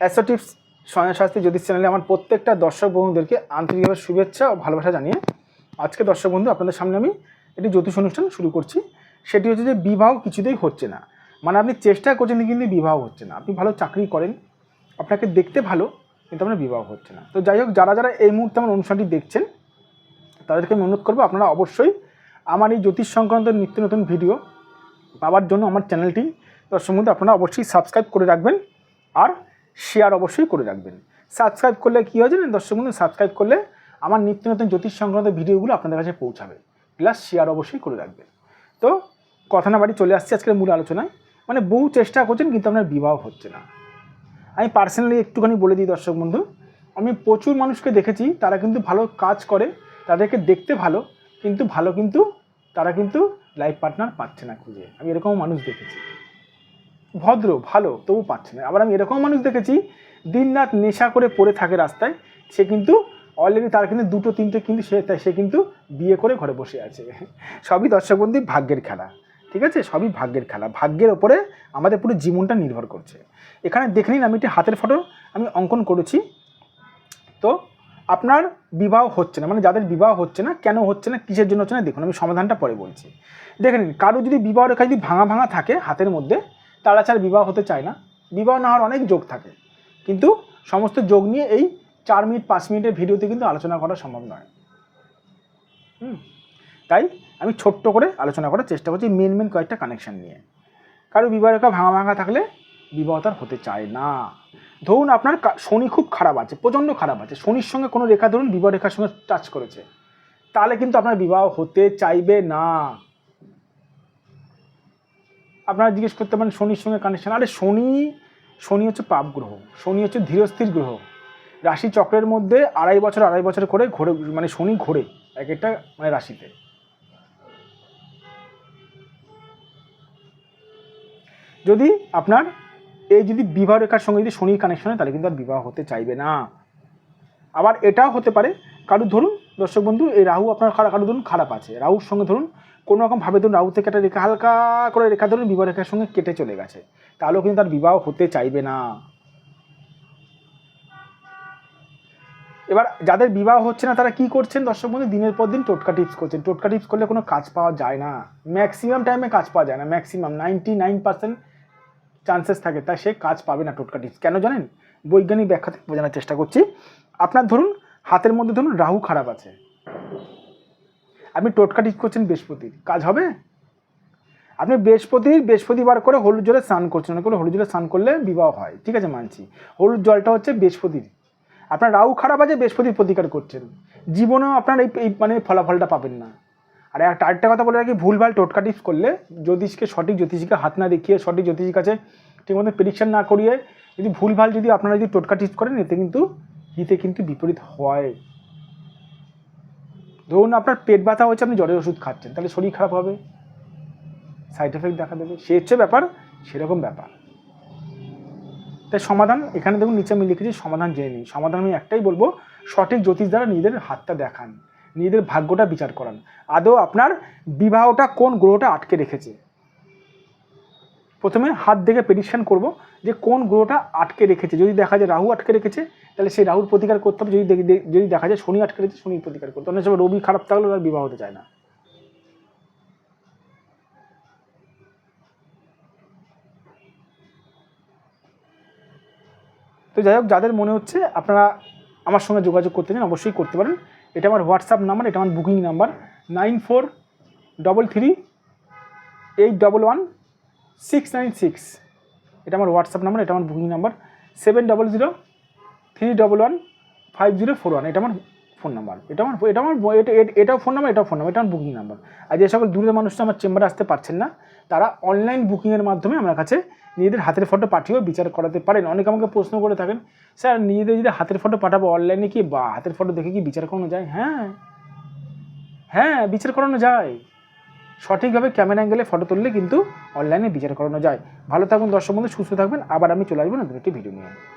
অ্যাসোটিপস সয়ন শাস্ত্রী জ্যোতিষ চ্যানেলে আমার প্রত্যেকটা দর্শক বন্ধুদেরকে আন্তরিকভাবে শুভেচ্ছা ও ভালোবাসা জানিয়ে আজকে দর্শক বন্ধু আপনাদের সামনে আমি একটি জ্যোতিষ অনুষ্ঠান শুরু করছি। সেটি হচ্ছে যে বিবাহ কিছুতেই হচ্ছে না। মানে আপনি চেষ্টা করছেন কিন্তু বিবাহ হচ্ছে না। আপনি ভালো চাকরি করেন, আপনাকে দেখতে ভালো, কিন্তু আপনার বিবাহ হচ্ছে না। তো যাই হোক, যারা যারা এই মুহূর্তে আমার অনুষ্ঠানটি দেখছেন, তাদেরকে আমি অনুরোধ করব আপনারা অবশ্যই আমার এই জ্যোতিষ সংক্রান্ত নিত্য নতুন ভিডিও পাওয়ার জন্য আমার চ্যানেলটি দর্শক বন্ধু আপনারা অবশ্যই সাবস্ক্রাইব করে রাখবেন। আর শেয়ার অবশ্যই করে রাখবেন। সাবস্ক্রাইব করলে কী হয় জানেন? দর্শক বন্ধু সাবস্ক্রাইব করলে আমার নিত্য নতুন জ্যোতিষ সংক্রান্ত ভিডিওগুলো আপনাদের কাছে পৌঁছাবে। প্লাস শেয়ার অবশ্যই করে রাখবেন। তো কথা না বাড়ি চলে আসছে আজকের মূল আলোচনায়। মানে বহু চেষ্টা করছেন কিন্তু আপনার বিবাহ হচ্ছে না। আমি পার্সোনালি একটুখানি বলে দিই দর্শক বন্ধু, আমি প্রচুর মানুষকে দেখেছি, তারা কিন্তু ভালো কাজ করে, তাদেরকে দেখতে ভালো, কিন্তু ভালো কিন্তু তারা কিন্তু লাইফ পার্টনার পাচ্ছে না খুঁজে। আমি এরকম মানুষ দেখেছি। ভদ্র, ভালো, তবু পাচ্ছে না। আবার আমি এরকম মানুষ দেখেছি দিন রাত নেশা করে পড়ে থাকে রাস্তায়, সে কিন্তু অলরেডি তার কিন্তু দুটো, তিনটে কিন্তু সে সে কিন্তু বিয়ে করে ঘরে বসে আছে। সবই দর্শকবন্দি ভাগ্যের খেলা, ঠিক আছে? সবই ভাগ্যের খেলা। ভাগ্যের ওপরে আমাদের পুরো জীবনটা নির্ভর করছে। এখানে দেখে নিন আমি একটি হাতের ফটো আমি অঙ্কন করেছি। তো আপনার বিবাহ হচ্ছে না মানে যাদের বিবাহ হচ্ছে না, কেন হচ্ছে না, কিসের জন্য হচ্ছে না, দেখুন, আমি সমাধানটা পরে বলছি। দেখে নিন, কারও যদি বিবাহ রেখা যদি ভাঙা ভাঙা থাকে হাতের মধ্যে তারা ছাড়া বিবাহ হতে চায় না। বিবাহ না হওয়ার অনেক যোগ থাকে। কিন্তু সমস্ত যোগ নিয়ে এই চার মিনিট, পাঁচ মিনিটের ভিডিওতে কিন্তু আলোচনা করা সম্ভব নয়। হুম। তাই আমি ছোট্ট করে আলোচনা করার চেষ্টা করছি মেন মেন কয়েকটা কানেকশান নিয়ে। কারও বিবাহ রেখা ভাঙা ভাঙা থাকলে বিবাহ তার হতে চায় না। ধরুন আপনার শনি খুব খারাপ আছে, প্রচণ্ড খারাপ আছে। শনির সঙ্গে কোনো রেখা ধরুন বিবাহ রেখার সঙ্গে টাচ করেছে। তাহলে কিন্তু আপনার বিবাহ হতে চাইবে না। আপনারা জিজ্ঞেস করতে পারেন শনির সঙ্গে কানেকশন আরে শনি শনি হচ্ছে পাপ গ্রহ, শনি হচ্ছে ধীরস্থির গ্রহ। রাশি চক্রের মধ্যে আড়াই বছর আড়াই বছর করে ঘোরে মানে শনি ঘোরে, এক একটা মানে রাশিতে। যদি আপনার এই যদি বিবাহ রেখার সঙ্গে যদি শনির কানেকশন হয়, তাহলে কিন্তু আর বিবাহ হতে চাইবে না। আবার এটাও হতে পারে কারও ধরুন দর্শক বন্ধু, এই রাহু আপনার খারাপ কারও ধরুন, খারাপ আছে। রাহুর সঙ্গে ধরুন, কোনো রকম ভাবে ধরুন, রাহু থেকে একটা রেখা, হালকা করে রেখা ধরুন, বিবাহ রেখার সঙ্গে কেটে চলে গেছে। তাহলেও কিন্তু তার বিবাহ হতে চাইবে না। এবার যাদের বিবাহ হচ্ছে না, তারা কি করছেন দর্শক বন্ধু? দিনের পর দিন টোটকা টিপস করছেন। টোটকা টিপস করলে কোনো কাজ পাওয়া যায় না। ম্যাক্সিমাম টাইমে কাজ পাওয়া যায় না। Maximum ninety nine percent chances থাকে তাই সে কাজ পাবে না টোটকা টিপস। কেন জানেন? বৈজ্ঞানিক ব্যাখ্যা থেকে বোঝানোর চেষ্টা করছি। আপনার ধরুন হাতের মধ্যে ধরুন রাহু খারাপ আছে। আপনি টোটকা টিপস করছেন বৃহস্পতির কাজ হবে? আপনি বৃহস্পতির বৃহস্পতিবার করে হলুদ জলে স্নান করছেন, অনেক করে হলুদ জলে স্নান করলে বিবাহ হয়, ঠিক আছে মানছি। হলুদ জলটা হচ্ছে বৃহস্পতির। আপনার রাহু খারাপ আছে, বৃহস্পতির প্রতিকার করছেন। জীবনেও আপনার এই এই মানে ফলাফলটা পাবেন না। আর একটা, আরেকটা কথা বলে রাখি, ভুলভাল টোটকা টিপস করলে জ্যোতিষকে সঠিক জ্যোতিষীকে হাত না দেখিয়ে, সঠিক জ্যোতিষীর কাছে ঠিকমতো প্রেডিকশন না করিয়ে, যদি ভুলভাল যদি আপনারা যদি টোটকা টিপস করেন, এতে কিন্তু হিতে কিন্তু বিপরীত হয়। ধরুন আপনার পেট ব্যথা হচ্ছে আপনি জ্বরের ওষুধ খাচ্ছেন, তাহলে শরীর খারাপ হবে। সাইড এফেক্ট দেখা দেবে। সে হচ্ছে ব্যাপার, সেরকম ব্যাপার। তাই সমাধান, এখানে দেখুন, নিচে আমি লিখেছি, সমাধান জেনে নিই সমাধান আমি একটাই বলব, সঠিক জ্যোতিষ দ্বারা নিজেদের হাতটা দেখান, নিজেদের ভাগ্যটা বিচার করান। আদৌ আপনার বিবাহটা কোন গ্রহটা আটকে রেখেছে? প্রথমে হাত দেখে প্রেডিকশন করব যে কোন গ্রহটা আটকে রেখেছে। যদি দেখা যায় রাহু আটকে রেখেছে, তাহলে সেই রাহুর প্রতিকার করতে হবে। যদি যদি দেখা যায় শনি আটকে রেখেছে, শনির প্রতিকার করতে হবে। অনেক সময় রবি খারাপ থাকলে তার বিবাহ হতে চায় না। তো যাই হোক, যাদের মনে হচ্ছে আপনারা আমার সঙ্গে যোগাযোগ করতে চান, অবশ্যই করতে পারেন। এটা আমার হোয়াটসঅ্যাপ নাম্বার, এটা আমার booking number. Nine four double three eight double one six nine six এটা আমার হোয়াটসঅ্যাপ নাম্বার এটা আমার booking number seven double zero three double one five zero four one এটা আমার ফোন নাম্বার এটা আমার এটা আমার এটা, এটা- এটাও ফোন নাম্বার এটাও ফোন নাম্বার এটা আমার বুকিং নাম্বার আর যে সকল দূরের মানুষরা আমার চেম্বারে আসতে পারছেন না, তারা অনলাইন বুকিংয়ের মাধ্যমে আমার কাছে নিজেদের হাতের ফটো পাঠিয়েও বিচার করাতে পারেন। অনেকে আমাকে প্রশ্ন করে থাকেন, স্যার, নিজেদের যদি হাতের ফটো পাঠাবো অনলাইনে কি বা হাতের ফটো দেখে কি বিচার করানো যায়? হ্যাঁ। হ্যাঁ বিচার করানো যায়। সঠিকভাবে ক্যামেরা অ্যাঙ্গেলে ফটো তুললে কিন্তু অনলাইনে বিচার করানো যায়। ভালো থাকুন দর্শক বন্ধু, সুস্থ থাকবেন। আবার আমি চলে আসব নতুন একটি ভিডিও নিয়ে।